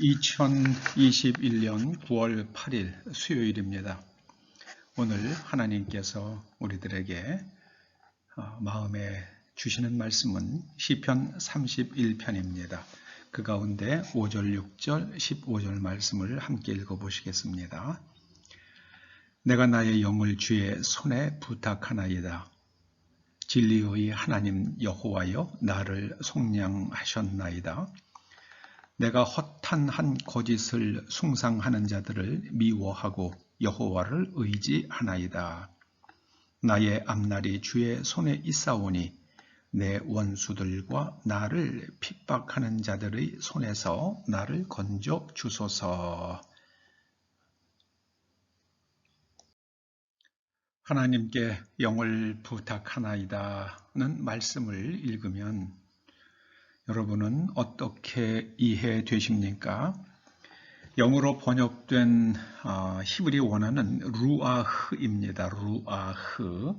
2021년 9월 8일 수요일입니다. 오늘 하나님께서 우리들에게 어, 마음에 주시는 말씀은 시편 31편입니다. 그 가운데 5절, 6절, 15절 말씀을 함께 읽어보시겠습니다. 내가 나의 영을 주의 손에 부탁하나이다. 진리의 하나님 여호와여 나를 속량하셨나이다. 내가 허탄 한 거짓을 숭상하는 자들을 미워하고 여호와를 의지하나이다. 나의 앞날이 주의 손에 있사오니 내 원수들과 나를 핍박하는 자들의 손에서 나를 건져 주소서. 하나님께 영을 부탁하나이다는 말씀을 읽으면 여러분은 어떻게 이해되십니까? 영어로 번역된 어, 히브리 원어는 루아흐입니다. 루아흐.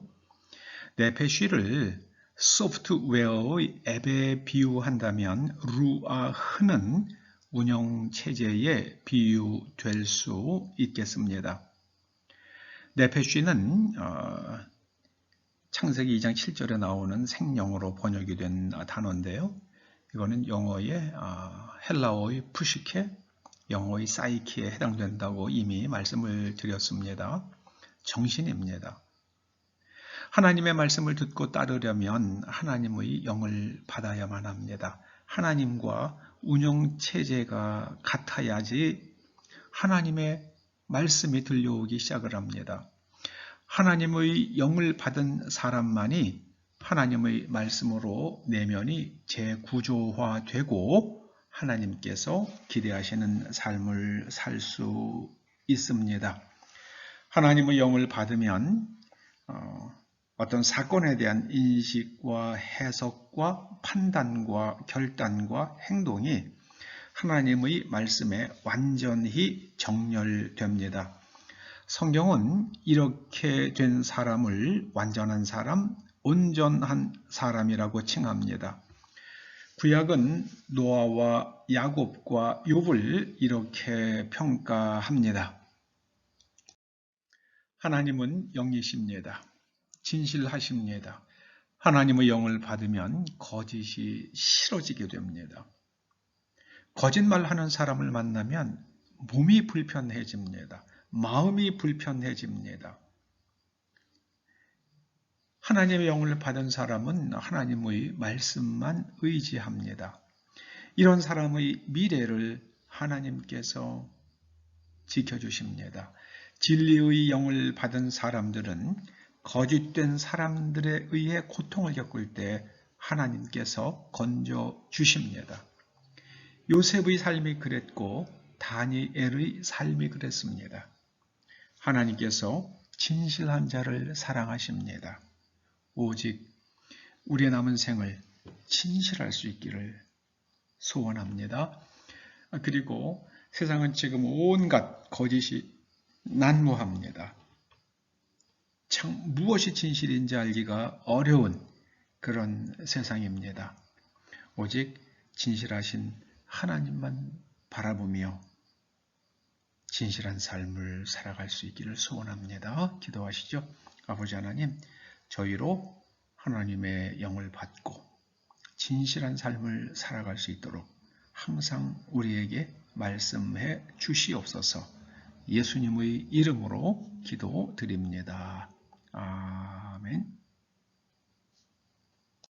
네페쉬를 소프트웨어의 앱에 비유한다면 루아흐는 운영체제에 비유될 수 있겠습니다. 네페쉬는 어, 창세기 2장 7절에 나오는 생명으로 번역이 된 단어인데요. 이거는 영어의 아, 헬라어의 푸시케, 영어의 사이키에 해당된다고 이미 말씀을 드렸습니다. 정신입니다. 하나님의 말씀을 듣고 따르려면 하나님의 영을 받아야만 합니다. 하나님과 운영체제가 같아야지 하나님의 말씀이 들려오기 시작을 합니다. 하나님의 영을 받은 사람만이 하나님의 말씀으로 내면이 재구조화되고 하나님께서 기대하시는 삶을 살 수 있습니다. 하나님의 영을 받으면 어, 어떤 사건에 대한 인식과 해석과 판단과 결단과 행동이 하나님의 말씀에 완전히 정렬됩니다. 성경은 이렇게 된 사람을 완전한 사람, 온전한 사람이라고 칭합니다. 구약은 노아와 야곱과 욥을 이렇게 평가합니다. 하나님은 영이십니다. 진실하십니다. 하나님의 영을 받으면 거짓이 싫어지게 됩니다. 거짓말하는 사람을 만나면 몸이 불편해집니다. 마음이 불편해집니다. 하나님의 영을 받은 사람은 하나님의 말씀만 의지합니다. 이런 사람의 미래를 하나님께서 지켜주십니다. 진리의 영을 받은 사람들은 거짓된 사람들에 의해 고통을 겪을 때 하나님께서 건져 주십니다. 요셉의 삶이 그랬고 다니엘의 삶이 그랬습니다. 하나님께서 진실한 자를 사랑하십니다. 오직 우리의 남은 생을 진실할 수 있기를 소원합니다. 그리고 세상은 지금 온갖 거짓이 난무합니다. 참 무엇이 진실인지 알기가 어려운 그런 세상입니다. 오직 진실하신 하나님만 바라보며 진실한 삶을 살아갈 수 있기를 소원합니다. 기도하시죠. 아버지 하나님, 저희로 하나님의 영을 받고 진실한 삶을 살아갈 수 있도록 항상 우리에게 말씀해 주시옵소서 예수님의 이름으로 기도드립니다. 아